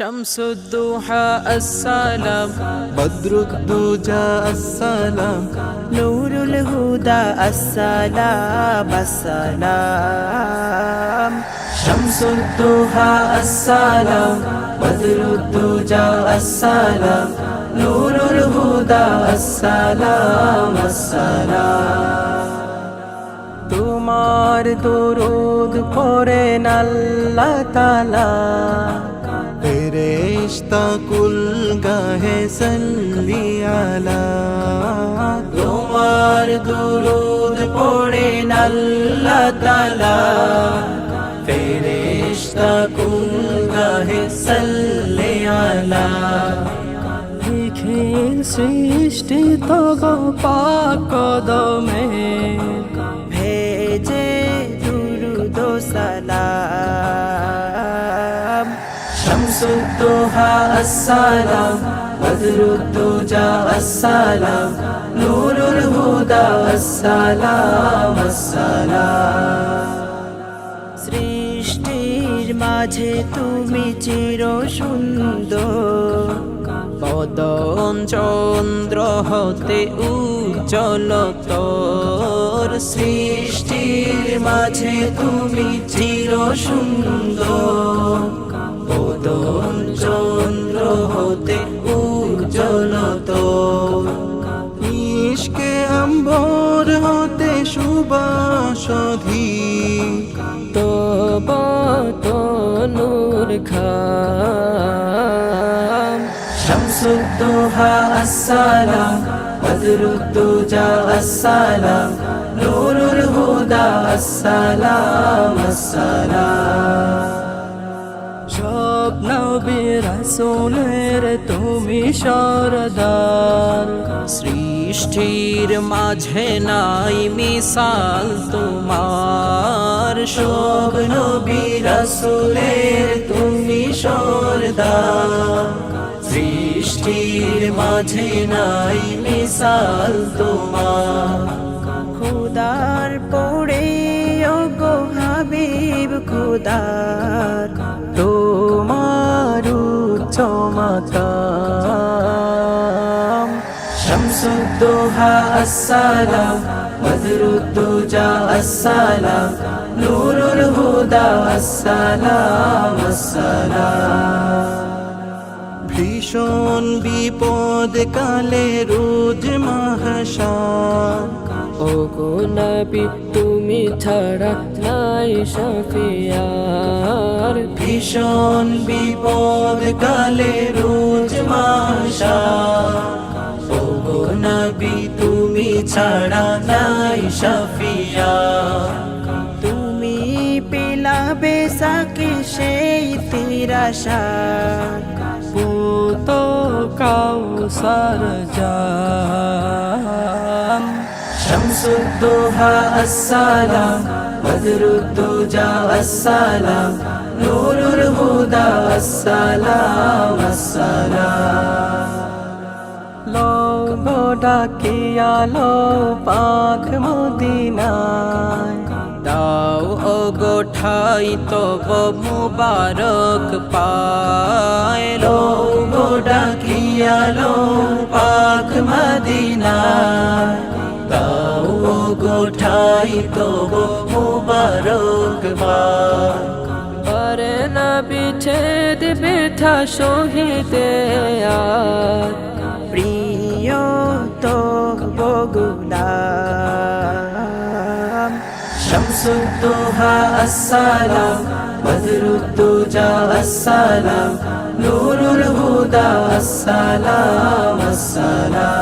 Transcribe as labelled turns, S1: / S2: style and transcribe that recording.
S1: শামসুদ্দোহা আসসালাম।
S2: বদরুদ্দুজা আসসালাম।
S3: নূরুল হুদা আসসালাম আসসালাম।
S1: শামসুদ্দোহা আসসালাম। বদরুদ্দুজা আসসালাম। নূরুল হুদা আসসালাম আসসালাম।
S3: তোমার দরুদ পড়েন আল্লাহ তালা
S2: ফেরেশতা কুল গাহে সল্লি আলা
S1: তোমার দুরুদ পড়েন আল্লাহ তালা ফেরেশতা কুল গাহে সাল্লে আলা
S3: লিখিন সৃষ্টি তব পাকদমে ভেজে দুরুদ সালাম সৃষ্টির মাঝে তুমি চির সুন্দর
S1: বদন চন্দ্র হতে উজ্জ্বল তোর সৃষ্টির মাঝে তুমি চির সুন্দর হতে উজ্জ্বল তোর
S2: ইশকে আম্বর হতে সুবাসধি।
S3: তব তনুর খাম।
S1: শামসুদ্দোহা আসসালাম বদরুদ্দুজা আসসালাম, নূরুল হুদা আসসালাম আসসালাম।
S3: সব নবী রাসূলের তুমি সরদার।
S1: সৃষ্টির মাঝে নাই মিসাল তোমার। সব নবী রাসূলের তুমি সরদার। সৃষ্টির মাঝে নাই মিসাল তোমার।
S3: খুদার পড়ে গো হাবিব, খুদার চমকাম
S1: শামসুদ্দোহা আসসালাম বদরুদ্দুজা আসসালাম নূরুল হুদা আসসালাম আসসালাম
S2: ভীষণ বিপদ কালে রোজ মহাশান
S3: ও গো নবী তুমি ছাড়া নাই শফিয়ার।
S1: ভীষণ বিপদ কালে রোজ মাসা ও গো নবী তুমি ছাড়া নাই শাফিয়া।
S3: তুমি পিলাবে সাকে সেই তিরাশা। পুত কাউসার জাম
S1: শামসুদ্দোহা আসসালাম, বদরুদ্দুজা আসসালাম, নূরুল হুদা আসসালাম আসসালাম।
S3: লো গো ডাকিয়ালো পাখ মদিনায়।
S1: দাও ও গোঠাই তব মুবারক পায়লো গো ডাকিয়ালো পাক মদিনা দাও ও গোঠাই তব মুবারক
S3: পরে না বিচ্ছেদ শহীদে আর। প্রিয় তো বগুলাম
S1: শামসুদ্দোহা আসসালাম বদরুদ্দুজা আসসালাম নূরুল হুদা আসসালাম আসসালাম।